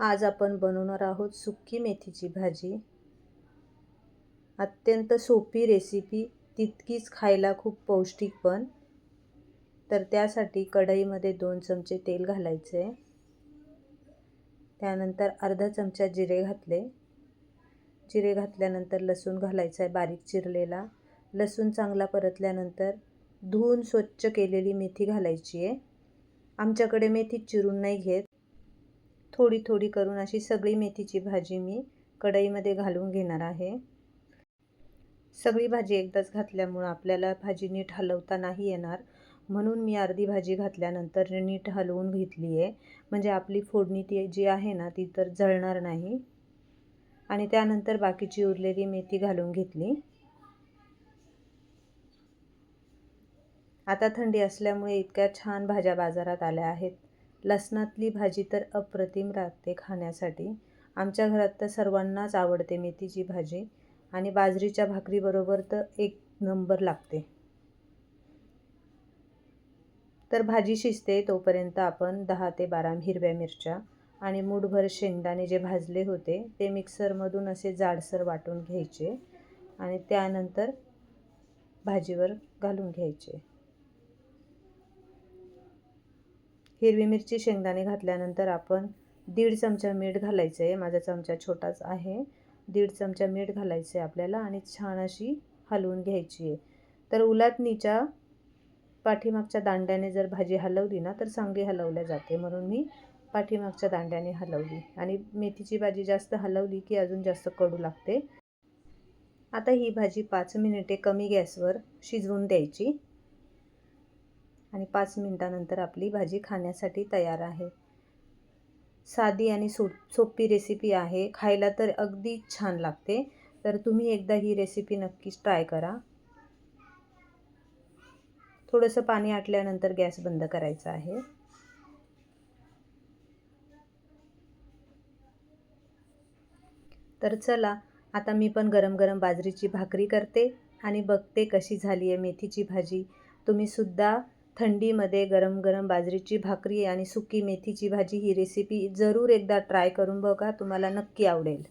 आज आपण बनवणार आहोत सुक्की मेथीची भाजी. अत्यंत सोपी रेसिपी तितकीच खायला खूप पौष्टिक पण. तर त्यासाठी कढईमध्ये दोन चमचे तेल घालायचे. त्यानंतर अर्धा चमचा जिरे घातले. जिरे घातल्यानंतर लसूण घालायचा आहे बारीक चिरलेला. लसूण चांगला परतल्यानंतर धुवून स्वच्छ केलेली मेथी घालायची आहे आमच्याकडे मेथी चिरून नाही घेत. थोडी थोडी करून अशी सगळी मेथीची भाजी मी कढईमध्ये घालून घेणार आहे. सगळी भाजी एकदाच घातल्यामुळं आपल्याला भाजी नीट हलवता नाही येणार. म्हणून मी अर्धी भाजी घातल्यानंतर नीट हलवून घेतली आहे म्हणजे आपली फोडणी ती जी आहे ना ती तर जळणार नाही. आणि त्यानंतर बाकीची उरलेली मेथी घालून घेतली. आता थंडी असल्यामुळे इतक्या छान भाज्या बाजारात आल्या आहेत. लसणातली भाजी तर अप्रतिम राहते खाण्यासाठी. आमच्या घरात तर सर्वांनाच आवडते मेथीची भाजी आणि बाजरीच्या भाकरीबरोबर तर एक नंबर लागते. तर भाजी शिजते तोपर्यंत आपण दहा ते बारा हिरव्या मिरच्या आणि मूठभर शेंगदाणे जे भाजले होते ते मिक्सरमधून असे जाडसर वाटून घ्यायचे आणि त्यानंतर भाजीवर घालून घ्यायचे. हिरवी मिरची शेंगदाणे घातल्यानंतर आपण दीड चमचा मीठ घालायचं आहे. माझा चमचा छोटाच आहे. दीड चमचा मीठ घालायचं आहे आपल्याला आणि छान अशी हलवून घ्यायची आहे. तर उलातणीच्या पाठीमागच्या दांड्याने जर भाजी हलवली ना तर चांगली हलवल्या जाते. म्हणून मी पाठीमागच्या दांड्याने हलवली. आणि मेथीची भाजी जास्त हलवली की अजून जास्त कडू लागते. आता ही भाजी पाच मिनिटे कमी गॅसवर शिजवून द्यायची. आणि पाच मिनटानंतर आपली भाजी खाण्यासाठी तयार आहे. साधी आणि सो सोपी रेसिपी आहे. खायला तर अगदी छान लागते. तर तुम्ही एकदा ही रेसिपी नक्कीच ट्राय करा. थोडंसं पाणी आटल्यानंतर गॅस बंद करायचा आहे. तर चला आता मी पण गरम गरम बाजरीची भाकरी करते आणि बघते कशी झाली आहे मेथीची भाजी. तुम्हीसुद्धा थंडीमध्ये गरम गरम बाजरीची भाकरी आणि सुकी मेथीची भाजी ही रेसिपी जरूर एकदा ट्राय करून बघा तुम्हाला नक्की आवडेल.